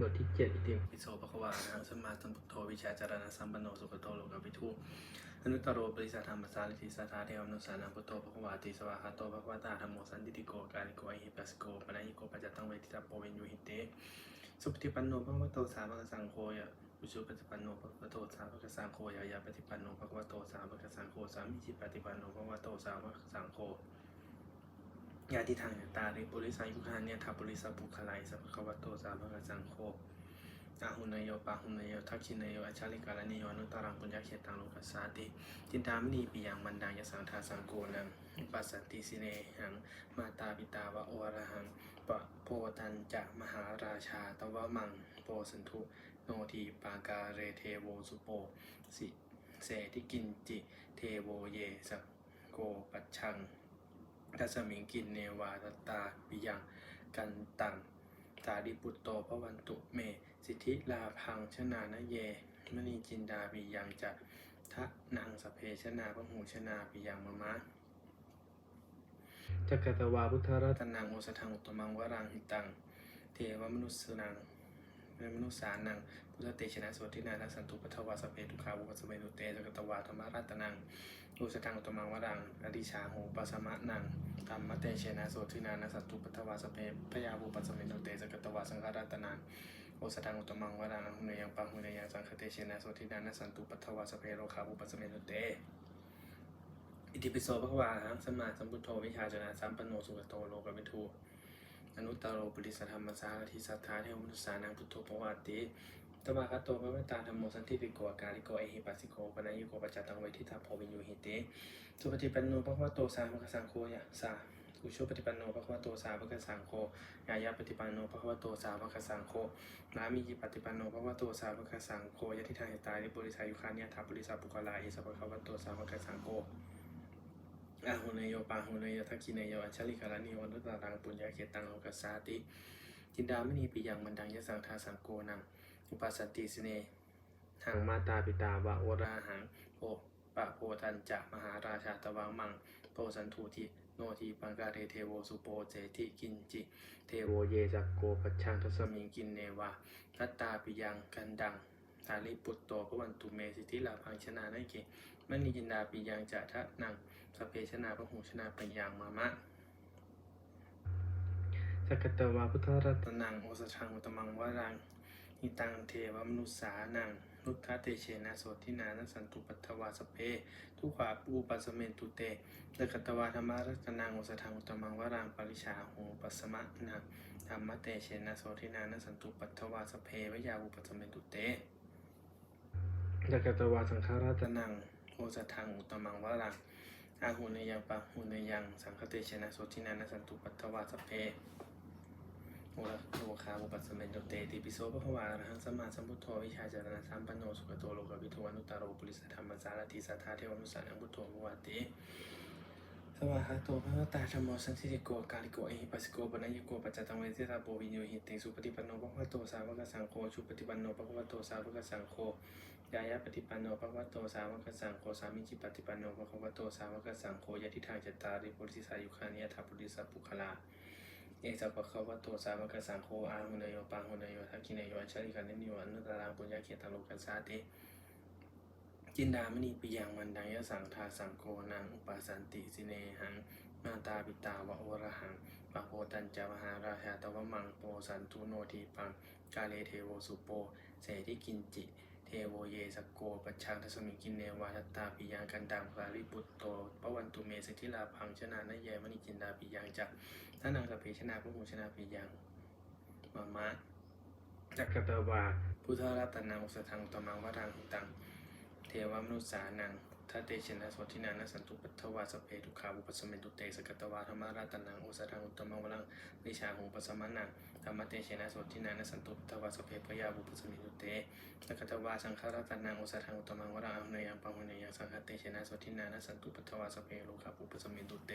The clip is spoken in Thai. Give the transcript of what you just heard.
บทที่เจ็ดอิติมปิโสภควานะสมาสัมพุทโธวิชาจารณสัมปันโนสุขโตโลกวิทูอนุตตรโรปริสัทธรรมสาริติสัทธาเทวมนุสานังพุทโธภควาติสวาคาโตภควตาธรรมโมสันติติโกกาลิโกอหิปัสโกปะนะหิโกปัจจตังเวทิตาโปเวนยูหิเตสุปฏิปันโนภควโตสาวกสังโฆยะอุชุปฏิปันโนภควโตสาวกสังโฆยะยาปฏิปันโนภควโตสาวกสังโฆสามิจิปฏิปันโนภควโตสาวกสังโฆ ญาติทางตาริปุริสัยยุคาเนี่ยทัปุริสัพพุคลายสัพพะวโตสาวกสังโฆอาหุนยโยปาหุนยโยทักขินยโยอัจฉริกาลนิโยนุตตรังปุญญาเขตังโลกัสสาติจินตามณีปิยังมันดังยสังทาสังโกนังปัสสันติสิเนหังมาตาปิตาวะโอระหังปะโพตันจะมหาราชาตวะมังโปสันทุโนทีปากาเรเทโวสุโปสิเสทิกินจิเทโวเยสกโกปัจชัง ทัสมิงกินเนวาตตาปิยังกันตังสาดิปุตโตพระวันตุเม สิทธิลาพังชนานะเยมณีจินดาปิยังจะทะนางสพเพชนาพหูชนาปิยังมะมะจักรตวาพุทธรัตตนังโอสทังอุตตมังวรังหิตัง เทวมนุสนัง เมนุษสานังพุทธเตชนะโสทินาทัสสันตุปัทวาสเพทุขาวุปสเมตุเตจกตวาธรรมารัตนังโอสทังอุตมังวรังอดิชาโหปัสมะนังธรรมเตชนะโสทินานัสสันตุปัทวาสเพพยาวุปสเมตุเตจกตวาสังฆรัตนังโอสถังอุตมังวรานังหุเนยังปังหุเนยังสังคเตชนะโสทินานะสันตุปัทวาสเพโรคาบุปสเมนุเตอิติปิโสภควาหังสมาสัมพุทโธวิชาจนะสัมปันโนสุขโตโลกวิทู อนุตตรโรปริสธรรมสารทิสัทธาเทวมนุสสานังพุทโธภวาติตวาคตโตภวตาธรรมโมสันติปิโกอาการิโกเอหิปัสสิโกปนัยโกปัจจตังเวทิตาโพวินยูหิเตสุปฏิปันโนภควโตสาวกสังโฆยะสาอุชุปฏิปันโนภควโตสาวกสังโฆยายาปฏิปันโนภควโตสาวกสังโฆนามิจิปฏิปันโนภะวะโตสาวกสังโฆยะทิทางเหตายริปุริสายุคานิยถาปุริสาปุกลาเอสะภะคะวะโตสาวกสังโฆ อาหุเนโยปาหุเนโยทักขิเนโยอัจฉริกาลนิโยอนุตตรังปุญญาเขตังโลกัสสาติจินดามณีปิยังมันดังยะสังทาสังโกนังอุปัสสติสเนหังมาตาปิตาวะโอโอราหังโพปะโพทันจะมหาราชาตวังมังโพสันทูทิโนทีปังกาเทเทโวสุโปเจติกินจิ เทโวเยจักโกปัชังทศมิงกินเนวาทัตตาปิยังกันดังสาลิปุตโตพระวันตุเมสิทธิลาพังชนะนั่นเกมณีจินดาปิยังจะทะนัง สพเพชนาพระหูชนาปิยังมามะจักรตวาพุทธรัตตนังโอสชังอุตมังวรังหิตังเทวมนุษสานังนุทธะเตเชนะโสทินานัสสันตุปัทถวาสพเพทุกขาปูปัสสเมนตุเตเดกตวาธรรมรัตนังโอสทังอุตมังวรังปริชาหูปัสสมะนังธรรมเตเชนะโสทินานัสสันตุปัทถวาสพเพวยาวุปัสสเมนตุเตจักรตวาสังฆรัตตนังโอสทังอุตมังวรัง อาหุเนยังปะหุเนยัง สังคเตชนะโสทินานัสสันตุปัตถวาสเพโอละโลคาบุปัสเมนตุเตติปิโสภควาอรหังสัมมาสัมพุทโธวิชาจารณะสัมปันโนสุขโตโลกวิทวานุตตรโรปุริสธรรมสารติสัทธาเทวมนุสันังพุทโธภวติ สวาคาโตพระตาธรรมโมสันติโกกาลิโกเอหิปัสโกปนัยโกปัจจตังเวทิตาโปวิญโยหิติสุปฏิปันโนภควโตสาวกสังโฆชุปฏิปันโนภควโตสาวกสังโฆยายาปฏิปันโนภควโตสาวกสังโฆสามิจิปฏิปันโนภควโตสาวกสังโฆยะทิทางจตาริปุริสายุคานิยถาปุริสัพพุคลาเอสัพพะคะวะโตสาวกสังโฆอาหุนโยปังหุนโยทักขิเนโยอัจฉริกันนิโยอนุตตรังปุญญาเขตังโลกัสสาติ จินดามณีปิยังมันดังยะสังทาสังโกนังอุปสันติสิเนหัง มาตาปิตาวะโอระหังปะโพตันจามหาราชาตวะมังโปสันทุโนทีปัง กาเลเทโวสุโป เสทิกินจิ เทโวเยสกโกปัชังทัสมิกินเนวาทัตตาปิยังกันดังพาริปุตโตปวันตุเมสิทิลาพังชนะนเยมณิจินดาปิยังจักท่านังสเพชนาพระหูชนาปิยังมามะจักรตวาพุทธรัตนังอุสทังตมังวรังหิตัง เทวมนุษสานังทัตเตชนะโสทินานัสสันตุปัทวาสเพทุขาวุปสมเมนตุเตสกตวาธรรมารัตนังอุสทังอุตมังวรังวิชาหูปสมานังธรรมเตชนะโสทินานัสสันตุปัทวาสเพพยาวุปสมเมนตุเตสกตวาสังฆรัตนังอุสทังอุตมังวรังอหุเนยังปังหุเนยังสังฆเตชนะโสทินานัสสันตุปัทวาสเพโลกาวุปสมเมนตุเต